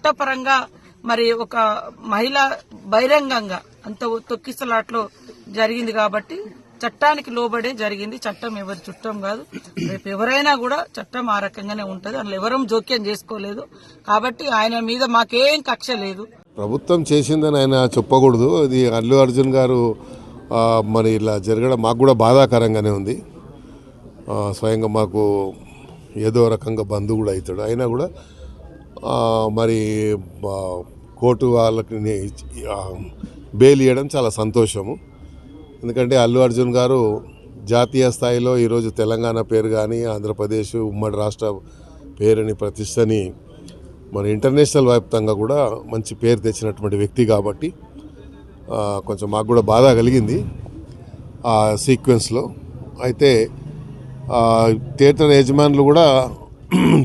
చట్టపరంగా మరి ఒక మహిళ బహిరంగంగా అంత తొక్కిసలాట్లో జరిగింది కాబట్టి చట్టానికి లోబడే జరిగింది. చట్టం ఎవరి చుట్టం కాదు. రేపు ఎవరైనా కూడా చట్టం ఆ రకంగానే ఉంటుంది. అందులో ఎవరం జోక్యం చేసుకోలేదు. కాబట్టి ఆయన మీద మాకేం కక్ష లేదు. ప్రభుత్వం చేసిందని ఆయన చెప్పకూడదు. అది అల్లు అర్జున్ గారు మరి ఇలా జరగడం మాకు కూడా బాధాకరంగానే ఉంది. స్వయంగా మాకు ఏదో రకంగా బంధువు కూడా అవుతాడు. అయినా కూడా మరి కోర్టు వాళ్ళకి బెయిల్ ఇవ్వడం చాలా సంతోషము. ఎందుకంటే అల్లు అర్జున్ గారు జాతీయ స్థాయిలో ఈరోజు తెలంగాణ పేరు కానీ ఆంధ్రప్రదేశ్ ఉమ్మడి రాష్ట్ర పేరుని ప్రతిష్టని మన ఇంటర్నేషనల్ వ్యాప్తంగా కూడా మంచి పేరు తెచ్చినటువంటి వ్యక్తి కాబట్టి కొంచెం మాకు కూడా బాధ కలిగింది ఆ సీక్వెన్స్లో. అయితే థియేటర్ యజమానులు కూడా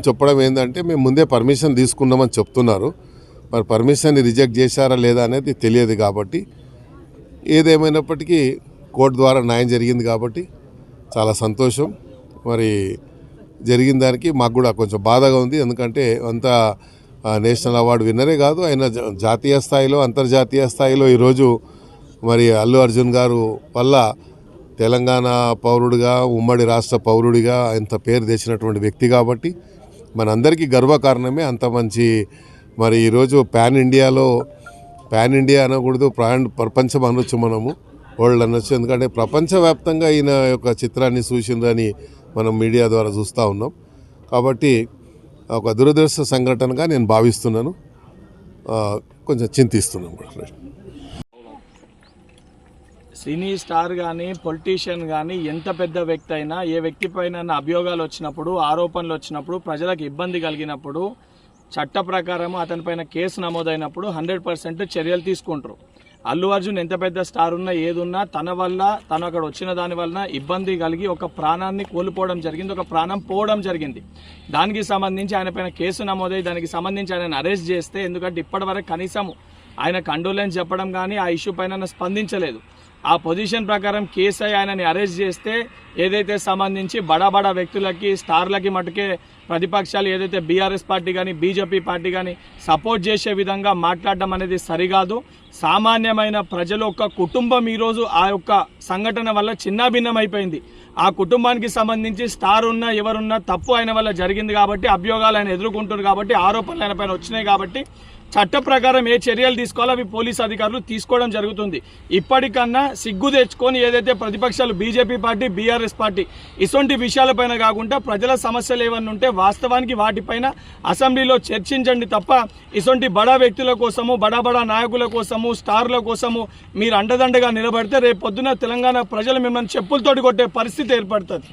చెప్పడం ఏంటంటే మేము ముందే పర్మిషన్ తీసుకున్నామని చెప్తున్నారు. మరి పర్మిషన్ని రిజెక్ట్ చేశారా లేదా అనేది తెలియదు కాబట్టి ఏదేమైనప్పటికీ కోర్టు ద్వారా న్యాయం జరిగింది కాబట్టి చాలా సంతోషం. మరి జరిగిన దానికి మాకు కూడా కొంచెం బాధగా ఉంది. ఎందుకంటే అంత నేషనల్ అవార్డు విన్నరే కాదు ఆయన జాతీయ స్థాయిలో అంతర్జాతీయ స్థాయిలో ఈరోజు మరి అల్లు అర్జున్ గారు వల్ల తెలంగాణ పౌరుడిగా ఉమ్మడి రాష్ట్ర పౌరుడిగా ఇంత పేరు తెచ్చినటువంటి వ్యక్తి కాబట్టి మనందరికీ గర్వకారణమే అంత మంచి మరి ఈరోజు పాన్ ఇండియాలో పాన్ ఇండియా అనకూడదు ప్రాన్ ప్రపంచం అనొచ్చు మనము వరల్డ్ అనొచ్చు. ఎందుకంటే ప్రపంచవ్యాప్తంగా ఈయన యొక్క చిత్రాన్ని చూసిందని మనం మీడియా ద్వారా చూస్తూ ఉన్నాం. కాబట్టి ఒక దురదృష్ట సంఘటనగా నేను భావిస్తున్నాను. కొంచెం చింతిస్తున్నాం కూడా. సినీ స్టార్ కానీ పొలిటీషియన్ కానీ ఎంత పెద్ద వ్యక్తి అయినా ఏ వ్యక్తి పైన అభియోగాలు వచ్చినప్పుడు ఆరోపణలు వచ్చినప్పుడు ప్రజలకు ఇబ్బంది కలిగినప్పుడు చట్ట ప్రకారం అతనిపైన కేసు నమోదైనప్పుడు హండ్రెడ్ పర్సెంట్ చర్యలు తీసుకుంటారు. అల్లు అర్జున్ ఎంత పెద్ద స్టార్ ఉన్నా ఏదున్నా తన వల్ల తను అక్కడ వచ్చిన దాని వలన ఇబ్బంది కలిగి ఒక ప్రాణాన్ని కోల్పోవడం జరిగింది ఒక ప్రాణం పోవడం జరిగింది. దానికి సంబంధించి ఆయన పైన కేసు నమోదై దానికి సంబంధించి ఆయన అరెస్ట్ చేస్తే ఎందుకంటే ఇప్పటివరకు కనీసం ఆయన కండోలెన్స్ చెప్పడం కానీ ఆ ఇష్యూ పైన ఆయన స్పందించలేదు. ఆ పొజిషన్ ప్రకారం కేసీఐ ఆయనని అరెస్ట్ చేస్తే ఏదైతే సంబంధించి బడా బడా వ్యక్తులకి స్టార్లకి మటుకే ప్రతిపక్షాలు ఏదైతే బీఆర్ఎస్ పార్టీ కానీ బీజేపీ పార్టీ కానీ సపోర్ట్ చేసే విధంగా మాట్లాడడం అనేది సరికాదు. సామాన్యమైన ప్రజల యొక్క కుటుంబం ఈరోజు ఆ యొక్క సంఘటన వల్ల చిన్నాభిన్నం అయిపోయింది ఆ కుటుంబానికి సంబంధించి స్టార్ ఉన్నా ఎవరున్నా తప్పు ఆయన వల్ల జరిగింది కాబట్టి అభియోగాలు ఆయన ఎదుర్కొంటున్నారు కాబట్టి ఆరోపణలు ఆయన పైన వచ్చినాయి కాబట్టి చట్ట ప్రకారం ఏ చర్యలు తీసుకోవాలో అవి పోలీస్ అధికారులు తీసుకోవడం జరుగుతుంది. ఇప్పటికన్నా సిగ్గు తెచ్చుకొని ఏదైతే ప్రతిపక్షాలు బీజేపీ పార్టీ బీఆర్ఎస్ పార్టీ ఇటువంటి విషయాలపైన కాకుండా ప్రజల సమస్యలు ఏమన్నా ఉంటే వాస్తవానికి వాటిపైన అసెంబ్లీలో చర్చించండి తప్ప ఇటువంటి బడా వ్యక్తుల కోసము బడా బడా నాయకుల కోసము స్టార్ల కోసము మీరు అండదండగా నిలబడితే రేపు పొద్దున తెలంగాణ ప్రజలు మిమ్మల్ని చెప్పులతోటి కొట్టే పరిస్థితి ఏర్పడుతుంది.